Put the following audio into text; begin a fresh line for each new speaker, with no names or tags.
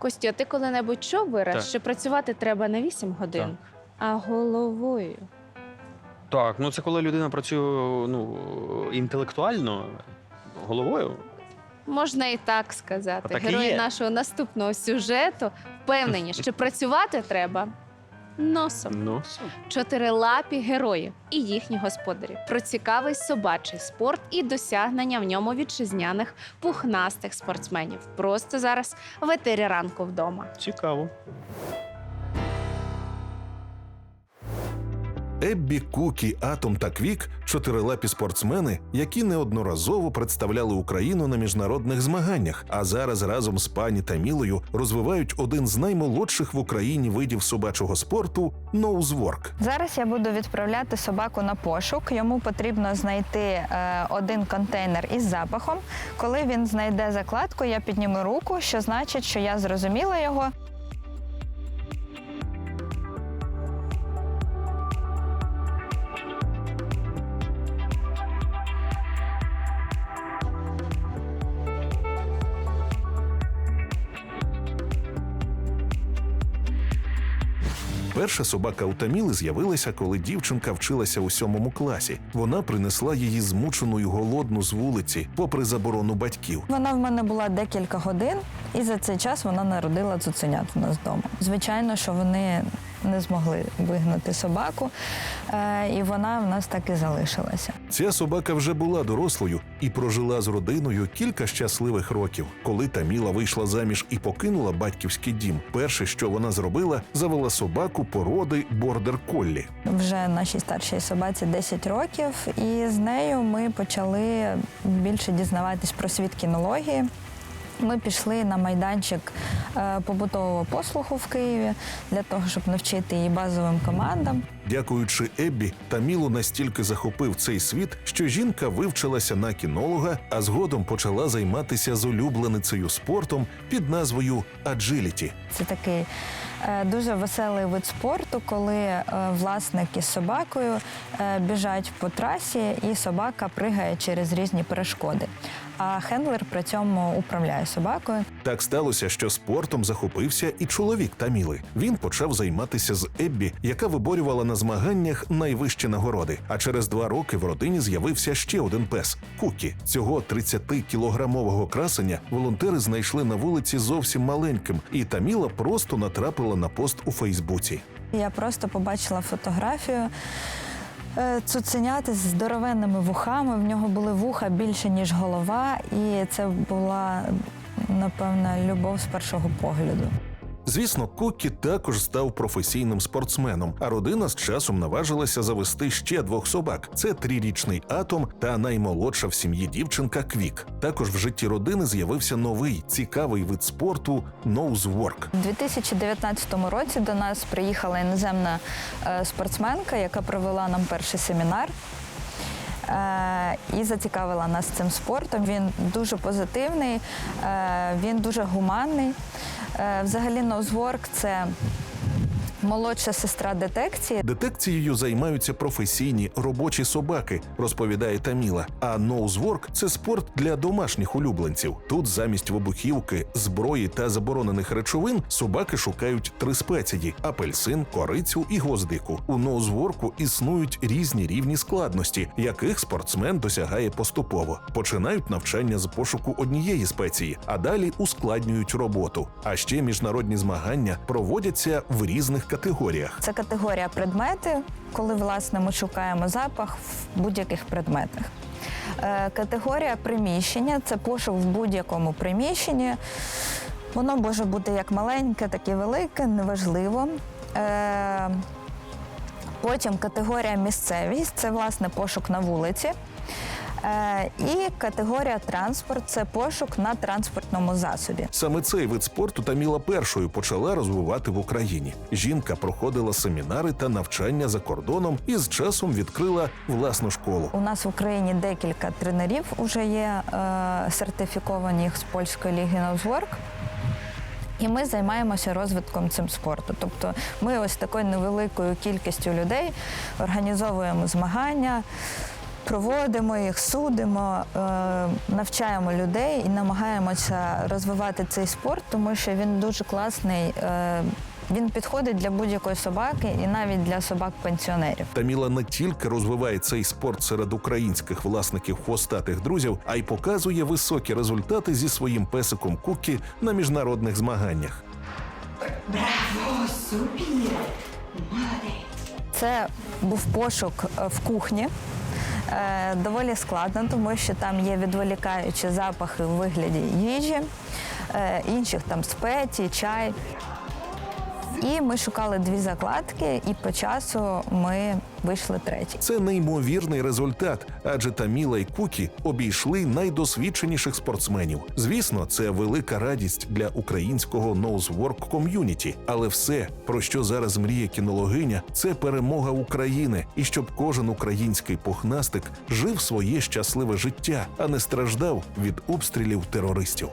Костю, а ти коли-небудь чув вираз,
Так.
що працювати треба не 8 годин,
Так.
а головою.
Так, ну це коли людина працює ну, інтелектуально, головою.
Можна і так сказати.
А так і
Герої
є.
нашого наступного сюжету впевнені, що працювати треба носом.
Носом?
Чотирилапі герої і їхні господарі. Про цікавий собачий спорт і досягнення в ньому вітчизняних пухнастих спортсменів. Просто зараз в етері ранку вдома.
цікаво.
Еббі, Кукі, Атом та Квік чотирилапі спортсмени, які неодноразово представляли Україну на міжнародних змаганнях, а зараз разом з пані та Мілою розвивають один з наймолодших в Україні видів собачого спорту ноузворк.
Зараз я буду відправляти собаку на пошук. Йому потрібно знайти е, один контейнер із запахом. Коли він знайде закладку, я підніму руку, що значить, що я зрозуміла його.
Перша собака у Таміли з'явилася, коли дівчинка вчилася у сьомому класі. Вона принесла її змучену й голодну з вулиці, попри заборону батьків.
Вона в мене була декілька годин, і за цей час вона народила цуценят у нас вдома. Звичайно, що вони не змогли вигнати собаку, е, і вона в нас так і залишилася.
Ця собака вже була дорослою і прожила з родиною кілька щасливих років. Коли Таміла вийшла заміж і покинула батьківський дім, перше, що вона зробила, завела собаку породи бордер коллі.
Вже нашій старшій собаці 10 років, і з нею ми почали більше дізнаватись про світ кінології. Ми пішли на майданчик е, побутового послуху в Києві для того, щоб навчити її базовим командам.
Дякуючи Еббі, Тамілу настільки захопив цей світ, що жінка вивчилася на кінолога, а згодом почала займатися з улюбленицею спортом під назвою Аджиліті.
Це такий е, дуже веселий вид спорту, коли е, власник із собакою біжать по трасі, і собака пригає через різні перешкоди. А хендлер при цьому управляє собакою.
Так сталося, що спортом захопився і чоловік Таміли. Він почав займатися з Еббі, яка виборювала на змаганнях найвищі нагороди. А через два роки в родині з'явився ще один пес Кукі. Цього 30-кілограмового красення волонтери знайшли на вулиці зовсім маленьким, і Таміла просто натрапила на пост у Фейсбуці.
Я просто побачила фотографію. Е, Цуценяти з здоровенними вухами. В нього були вуха більше, ніж голова, і це була напевно любов з першого погляду.
Звісно, Кукі також став професійним спортсменом, а родина з часом наважилася завести ще двох собак: це трирічний атом та наймолодша в сім'ї дівчинка Квік. Також в житті родини з'явився новий цікавий вид спорту ноузворк.
У 2019 році до нас приїхала іноземна е, спортсменка, яка провела нам перший семінар. е, І зацікавила нас цим спортом. Він дуже позитивний, е, він дуже гуманний. Е, Взагалі, ноузворк це молодша сестра детекції.
Детекцією займаються професійні робочі собаки, розповідає Таміла. А ноузворк це спорт для домашніх улюбленців. Тут замість вибухівки, зброї та заборонених речовин собаки шукають три спеції: апельсин, корицю і гвоздику. У ноузворку існують різні рівні складності, яких спортсмен досягає поступово. Починають навчання з пошуку однієї спеції, а далі ускладнюють роботу. А ще міжнародні змагання проводяться в різних категоріях.
Це категорія предмети, коли власне ми шукаємо запах в будь-яких предметах. Е, Категорія приміщення це пошук в будь-якому приміщенні. Воно може бути як маленьке, так і велике, неважливо. Е, Потім категорія місцевість це власне пошук на вулиці. Е, І категорія транспорт це пошук на транспортному засобі.
Саме цей вид спорту Таміла першою почала розвивати в Україні. Жінка проходила семінари та навчання за кордоном і з часом відкрила власну школу.
У нас в Україні декілька тренерів вже є е, сертифіковані з польської ліги Ноузворк. І ми займаємося розвитком цим спорту. Тобто ми ось такою невеликою кількістю людей організовуємо змагання, проводимо їх, судимо, е, навчаємо людей і намагаємося розвивати цей спорт, тому що він дуже класний. е, Він підходить для будь-якої собаки і навіть для собак-пенсіонерів.
Таміла не тільки розвиває цей спорт серед українських власників хвостатих друзів, а й показує високі результати зі своїм песиком Кукі на міжнародних змаганнях.
Це був пошук е, в кухні. Е, Доволі складно, тому що там є відволікаючі запахи в вигляді їжі, е, інших там спецій, чай. І ми шукали дві закладки, і по часу ми вийшли треті.
Це неймовірний результат, адже Таміла і Кукі обійшли найдосвідченіших спортсменів. Звісно, це велика радість для українського ноузворк ком'юніті. Але все, про що зараз мріє кінологиня, це перемога України, і щоб кожен український пухнастик жив своє щасливе життя, а не страждав від обстрілів терористів.